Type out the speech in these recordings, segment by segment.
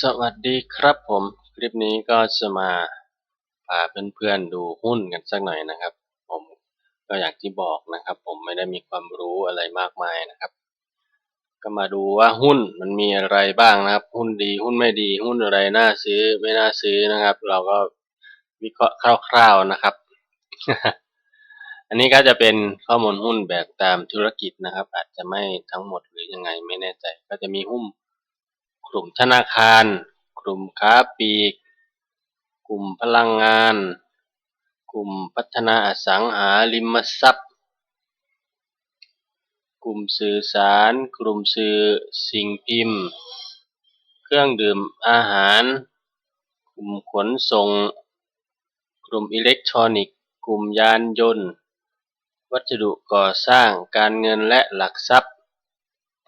สวัสดีครับผม คลิปนี้ก็จะมาพาเพื่อนๆดูหุ้นกันสักหน่อยนะครับ ผมก็อย่างที่บอกนะครับ ผมไม่ได้มีความรู้อะไรมากมายนะครับ ก็มาดูว่าหุ้นมันมีอะไรบ้างนะครับ หุ้นดีหุ้นไม่ดี หุ้นอะไรน่าซื้อไม่น่าซื้อนะครับ เราก็วิเคราะห์คร่าวๆนะครับ อันนี้ก็จะเป็นข้อมูลหุ้นแบบตามธุรกิจนะครับ อาจจะไม่ทั้งหมดหรือยังไงไม่แน่ใจ ก็จะมีหุ้น กลุ่มธนาคาร กลุ่มค้าปลีก กลุ่มพลังงาน กลุ่มพัฒนาอสังหาริมทรัพย์ กลุ่มสื่อสาร กลุ่มสื่อสิ่งพิมพ์ เครื่องดื่มอาหาร กลุ่มขนส่ง กลุ่มอิเล็กทรอนิกส์ กลุ่มยานยนต์ วัสดุก่อสร้างการเงินและหลักทรัพย์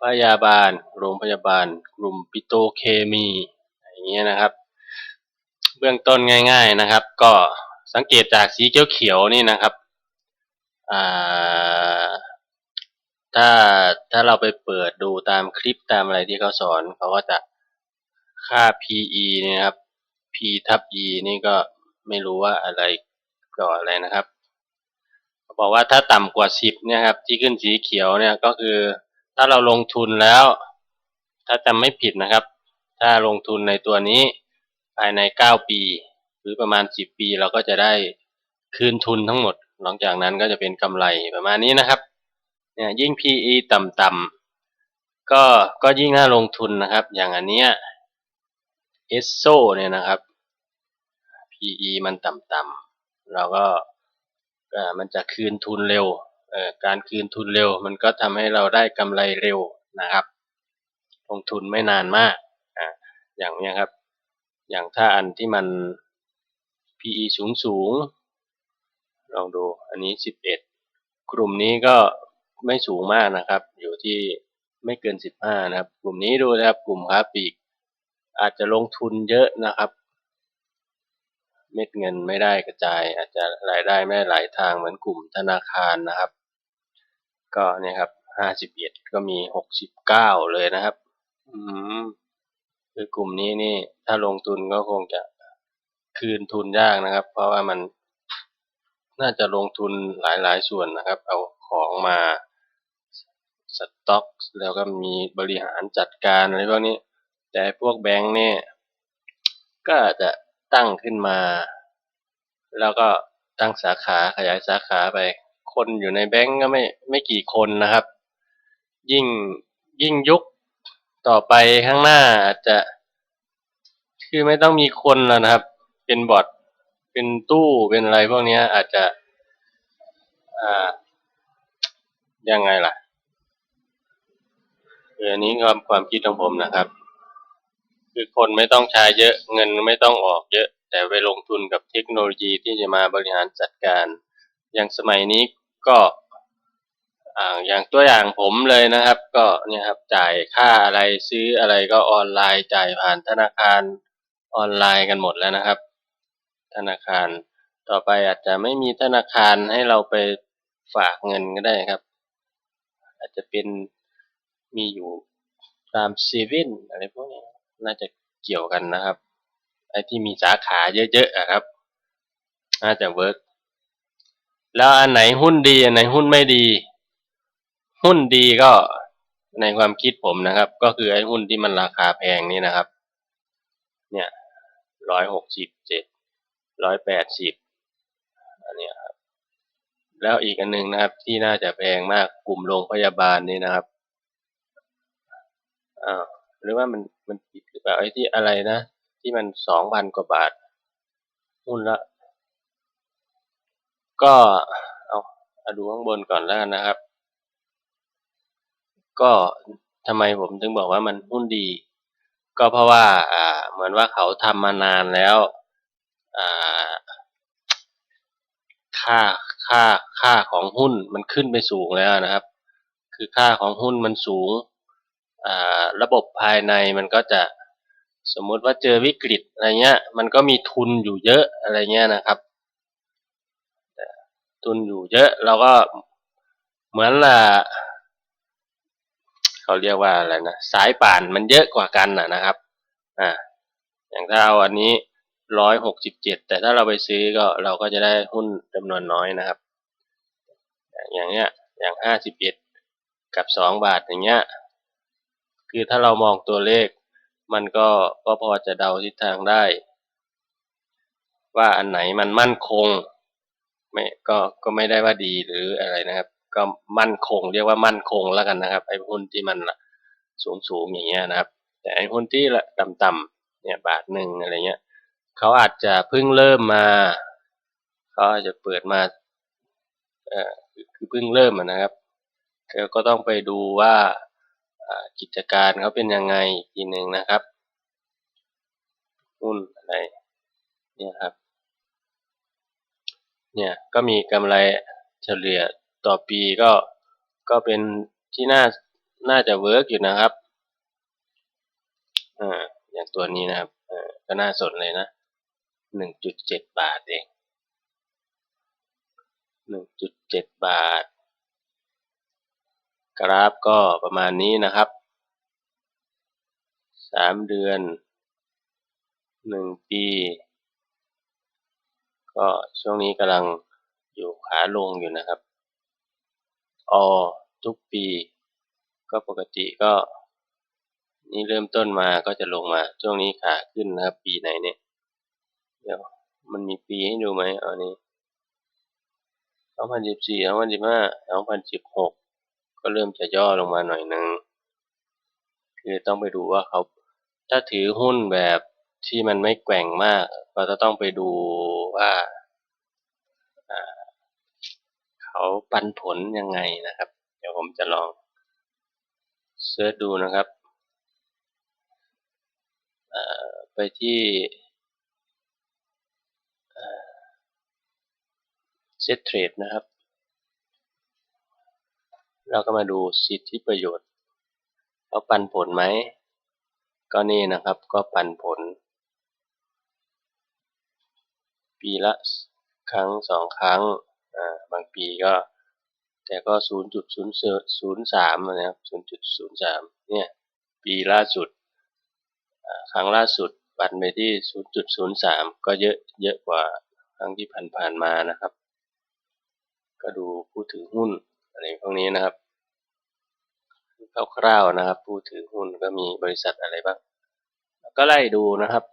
พยาบาล โรงพยาบาล กลุ่มปิโตเคมี อย่างเงี้ยนะครับ เบื้องต้นง่าย ๆนะครับ ก็สังเกตจากสีเขียวๆนี่นะครับถ้าถ้าเราไปเปิดดูตามคลิปตามอะไรที่เขาสอนเขาก็จะค่า PE เนี่ยครับ P ทับ E นี่ก็ไม่รู้ว่าอะไรก่ออะไรนะครับเขาบอกว่าถ้าต่ำกว่า 10เนี่ยครับที่ขึ้นสีเขียวเนี่ยก็คือ ถ้าเราลงทุนแล้ว ถ้าจำไม่ผิดนะครับ ถ้าลงทุนในตัวนี้ภายใน 9 ปี หรือประมาณ 10 ปีเราก็จะได้คืนทุนทั้งหมด หลังจากนั้นก็จะเป็นกำไรประมาณนี้นะครับเนี่ยยิ่ง PE ต่ำๆก็ก็ยิ่งน่าลงทุนนะครับ อย่างอันเนี้ยเอสโซเนี่ยนะครับ PE มันต่ำๆเราก็มันจะคืนทุนเร็ว การคืนทุนเร็ว มันก็ทำให้เราได้กำไรเร็วนะครับ ลงทุนไม่นานมากออย่างนี้ครับ อย่างถ้าอันที่มัน PE สูงสูงลองดูอันนี้ 11 กลุ่มนี้ก็ไม่สูงมากนะครับ อยู่ที่ไม่เกิน 15 นะครับ กลุ่มนี้ดูนะครับ กลุ่มค้าปลีกอาจจะลงทุนเยอะนะครับ เม็ดเงินไม่ได้กระจาย อาจจะรายได้ไม่ไหลายทางเหมือนกลุ่มธนาคารนะครับ ก็เนี่ยครับ51ก็มี69เลยนะครับ อืมคือกลุ่มนี้นี่ถ้าลงทุนก็คงจะคืนทุนยากนะครับ เพราะว่ามันน่าจะลงทุนหลายๆส่วนนะครับ เอาของมาสต็อก แล้วก็มีบริหารจัดการอะไรพวกนี้ แต่พวกแบงค์เนี่ยก็จะ ตั้งขึ้นมา แล้วก็ตั้งสาขาขยายสาขาไป คนอยู่ในแบงค์ก็ไม่ไม่กี่คนนะครับ ยิ่งยิ่งยุคต่อไปข้างหน้าอาจจะ คือไม่ต้องมีคนแล้วนะครับ เป็นบอทเป็นตู้เป็นอะไรพวกนี้อาจจะอ่ายังไงล่ะคืออันนี้ความความคิดของผมนะครับ คือคนไม่ต้องใช้เยอะเงินไม่ต้องออกเยอะ แต่ไปลงทุนกับเทคโนโลยีที่จะมาบริหารจัดการ อย่างสมัยนี้ก็อ่าอย่างตัวอย่างผมเลยนะครับ ก็เนี่ยครับจ่ายค่าอะไรซื้ออะไรก็ออนไลน์จ่ายผ่านธนาคารออนไลน์กันหมดแล้วนะครับ ธนาคารต่อไปอาจจะไม่มีธนาคารให้เราไปฝากเงินก็ได้ครับ อาจจะเป็นมีอยู่ตามเซเว่นอะไรพวกนี้ น่าจะเกี่ยวกันนะครับ ไอ้ที่มีสาขาเยอะๆครับ น่าจะเวิร์กแล้วอันไหนหุ้นดี อันไหนหุ้นไม่ดี หุ้นดีก็ในความคิดผมนะครับ ก็คือไอ้หุ้นที่มันราคาแพงนี่นะครับ เนี่ยร้อยหกสิบเจ็ดร้อยแปดสิบอันนี้ครับ แล้วอีกอันหนึ่งนะครับ ที่น่าจะแพงมากกลุ่มโรงพยาบาลนี่นะครับอ่า หรือว่ามันมันผิดหรือเปล่าไอ้ที่อะไรนะ ที่มันสองพันกว่าบาทหุ้นละ ก็เอาเอาดูข้างบนก่อนแล้วกันนะครับ ก็ทำไมผมถึงบอกว่ามันหุ้นดี ก็เพราะว่าอ่าเหมือนว่าเขาทำมานานแล้วอ่าค่าค่าค่าของหุ้นมันขึ้นไปสูงแล้วนะครับ คือค่าของหุ้นมันสูง ระบบภายในมันก็จะสมมุติว่าเจอวิกฤตอะไรเงี้ย มันก็มีทุนอยู่เยอะอะไรเงี้ยนะครับทุนอยู่เยอะเราก็เหมือนละเขาเรียกว่าอะไรนะสายป่านมันเยอะกว่ากันนะครับอ่าอย่างถ้าเอาอันนี้ร้อยหกสิบเจ็ดแต่ถ้าเราไปซื้อก็เราก็จะได้หุ้นจำนวนน้อยนะครับ อย่างเงี้ยอย่างห้าสิบเอ็ดกับสองบาทอย่างเงี้ย คือถ้าเรามองตัวเลข มันก็ก็พอจะเดาทิศทางได้ ว่าอันไหนมันมั่นคงไม่ก็ก็ไม่ได้ว่าดีหรืออะไรนะครับ ก็มั่นคง เรียกว่ามั่นคงแล้วกันนะครับ ไอ้หุ้นที่มันสูงสูงอย่างเงี้ยนะครับ แต่ไอ้หุ้นที่ละต่ำๆเนี่ยบาทหนึ่งอะไรเงี้ยเขาอาจจะเพิ่งเริ่มมาเขาอาจจะเปิดมาเอ่อคือเพิ่งเริ่มนะครับก็ต้องไปดูว่า กิจการเขาเป็นยังไงอีกทีหนึ่งนะครับหุ้นอะไรเนี่ยครับเนี่ยก็มีกำไรเฉลี่ยต่อปีก็ก็เป็นที่น่าน่าจะเวิร์กอยู่นะครับอ่าอย่างตัวนี้นะครับอ่าก็น่าสนเลยนะหนึ่งจุดเจ็ดบาทเองหนึ่งจุดเจ็ดบาท กราฟก็ประมาณนี้นะครับสามเดือนหนึ่งปี ก็ช่วงนี้กำลังอยู่ขาลงอยู่นะครับอทุกปี ก็ปกติก็ นี่เริ่มต้นมาก็จะลงมา ช่วงนี้ขาขึ้นนะครับ ปีไหนเนี่ย เดี๋ยวมันมีปีให้ดูไหมเอานี้2014 2015 2016 ก็เริ่มจะย่อลงมาหน่อยนึงคือต้องไปดูว่าเขาถ้าถือหุ้นแบบที่มันไม่แกว่งมาก ก็จะต้องไปดูว่าเขาปันผลยังไงนะครับ เดี๋ยวผมจะลองเสิร์ชดูนะครับไปที่เซตเทรดนะครับ เราก็มาดูสิทธิประโยชน์เขาปันผลไหม ก็นี่นะครับก็ปันผล ปีละครั้งสองครั้งอ่าบางปีก็ แต่ก็0.003นะครับ0.03เนี่ย ปีล่าสุด ครั้งล่าสุดปันไปที่0.03ก็เยอะเยอะกว่าครั้งที่ผ่านๆมานะครับ ก็ดูผู้ถือหุ้น อะไรพวกนี้นะครับคร่าวๆนะครับ ผู้ถือหุ้นก็มีบริษัทอะไรบ้างก็ไล่ดูนะครับ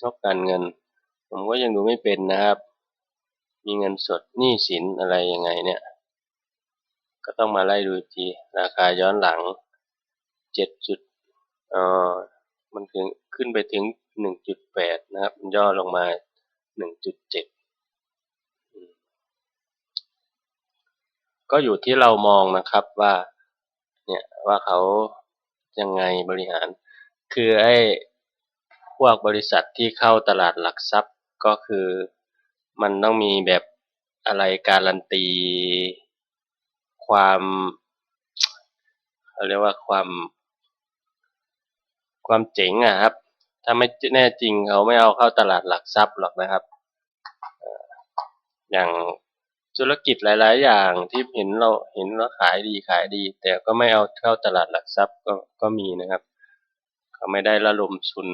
งบการเงิน ผมก็ยังดูไม่เป็นนะครับ มีเงินสดหนี้สินอะไรยังไงเนี่ย ก็ต้องมาไล่ดูทีราคาย้อนหลังเจ็ดจุดอ่อมันถึงขึ้นไปถึงหนึ่งจุดแปดนะครับย่อลงมาหนึ่งจุดเจ็ด ก็อยู่ที่เรามองนะครับว่า เนี่ยว่าเขายังไงบริหาร คือไอ้พวกบริษัทที่เข้าตลาดหลักทรัพย์ก็คือมันต้องมีแบบอะไรการันตี ความเขาเรียกว่าความ ความเจ๋งอะครับ ถ้าไม่แน่จริงเขาไม่เอาเข้าตลาดหลักทรัพย์หรอกนะครับ อย่าง ธุรกิจหลาย ๆ อย่างที่เห็นเราเห็นว่าขายดีขายดี แต่ก็ไม่เอาเข้าตลาดหลักทรัพย์ก็ก็มีนะครับ เขาไม่ได้ระลมทุน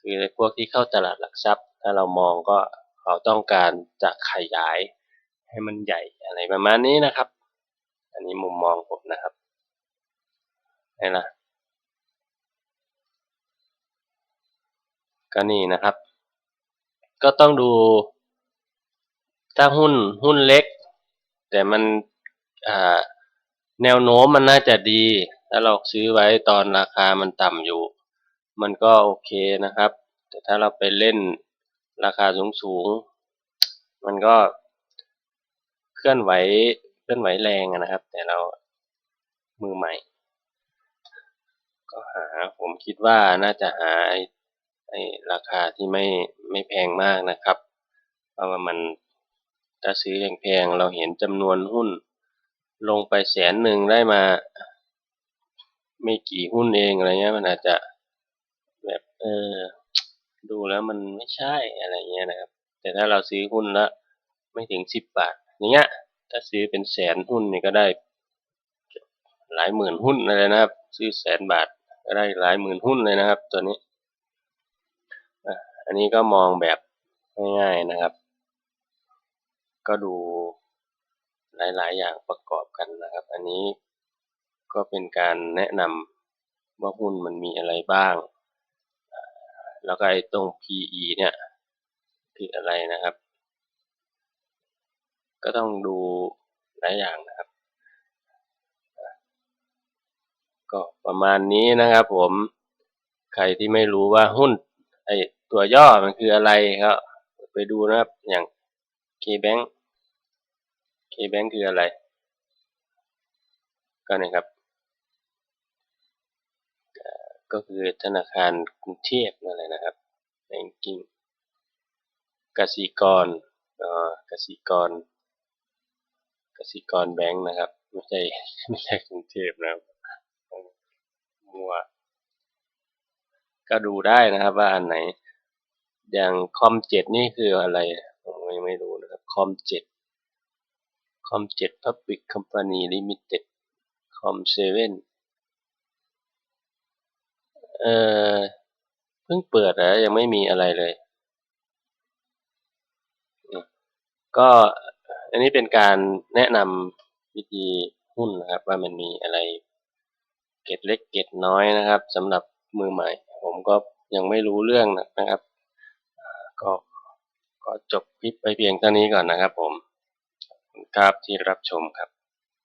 คือพวกที่เข้าตลาดหลักทรัพย์ ถ้าเรามองก็เขาต้องการจะขยายให้มันใหญ่อะไรประมาณนี้นะครับ อันนี้มุมมองผมนะครับนี่นะก็นี่นะครับ ก็ต้องดู ถ้าหุ้นหุ้นเล็ก แต่มันแนวโน้มมันน่าจะดี ถ้าเราซื้อไว้ตอนราคามันต่ำอยู่ มันก็โอเคนะครับ แต่ถ้าเราไปเล่นราคาสูงสูงมันก็เคลื่อนไหวเคลื่อนไหวแรงนะครับ แต่เรามือใหม่ ก็หาผมคิดว่าน่าจะหาไอ้ราคาที่ไม่ไม่แพงมากนะครับ เพราะว่ามัน ถ้าซื้อแพงๆเราเห็นจำนวนหุ้น ลงไปแสนหนึ่งได้มา ไม่กี่หุ้นเองอะไรเงี้ยมันอาจจะแบบเออดูแล้วมันไม่ใช่อะไรเงี้ยนะครับ แต่ถ้าเราซื้อหุ้นละไม่ถึงสิบบาทอย่างเงี้ยถ้าซื้อเป็นแสนหุ้นนี่ก็ได้ หลายหมื่นหุ้นเลยนะครับ ซื้อแสนบาทก็ได้หลายหมื่นหุ้นเลยนะครับ ตัวนี้อันนี้ก็มองแบบง่ายๆนะครับ ก็ดูหลาย ๆ อย่างประกอบกันนะครับ อันนี้ก็เป็นการแนะนำว่าหุ้นมันมีอะไรบ้าง แล้วก็ไอ้ตรง PE เนี่ยคืออะไรนะครับ ก็ต้องดูหลายอย่างนะครับ ก็ประมาณนี้นะครับผม ใครที่ไม่รู้ว่าหุ้นไอ้ตัวย่อมันคืออะไรก็ไปดูนะครับอย่าง KBank KBank คืออะไร ก็นะครับ ก็คือธนาคารกรุงเทพนั่นแหละนะครับ Banking กสิกรอ๋อกสิกรกสิกรแบงค์นะครับ ไม่ใช่ไม่ใช่กรุงเทพนะครับมั่วก็ดูได้นะครับว่าอันไหน อย่างคอมเจ็ดนี่คืออะไร ผมยังไม่รู้นะครับ คอมเจ็ด คอมเจ็ด Public Company Limited คอมเซเว่นเอ่อเพิ่งเปิดนะยังไม่มีอะไรเลย ก็อันนี้เป็นการแนะนำวิธีหุ้นนะครับ ว่ามันมีอะไรเกร็ดเล็กเกร็ดน้อยนะครับสำหรับมือใหม่ ผมก็ยังไม่รู้เรื่องนะครับ ก็ก็จบคลิปไปเพียงเท่านี้ก่อนนะครับผม ครับที่รับชมครับ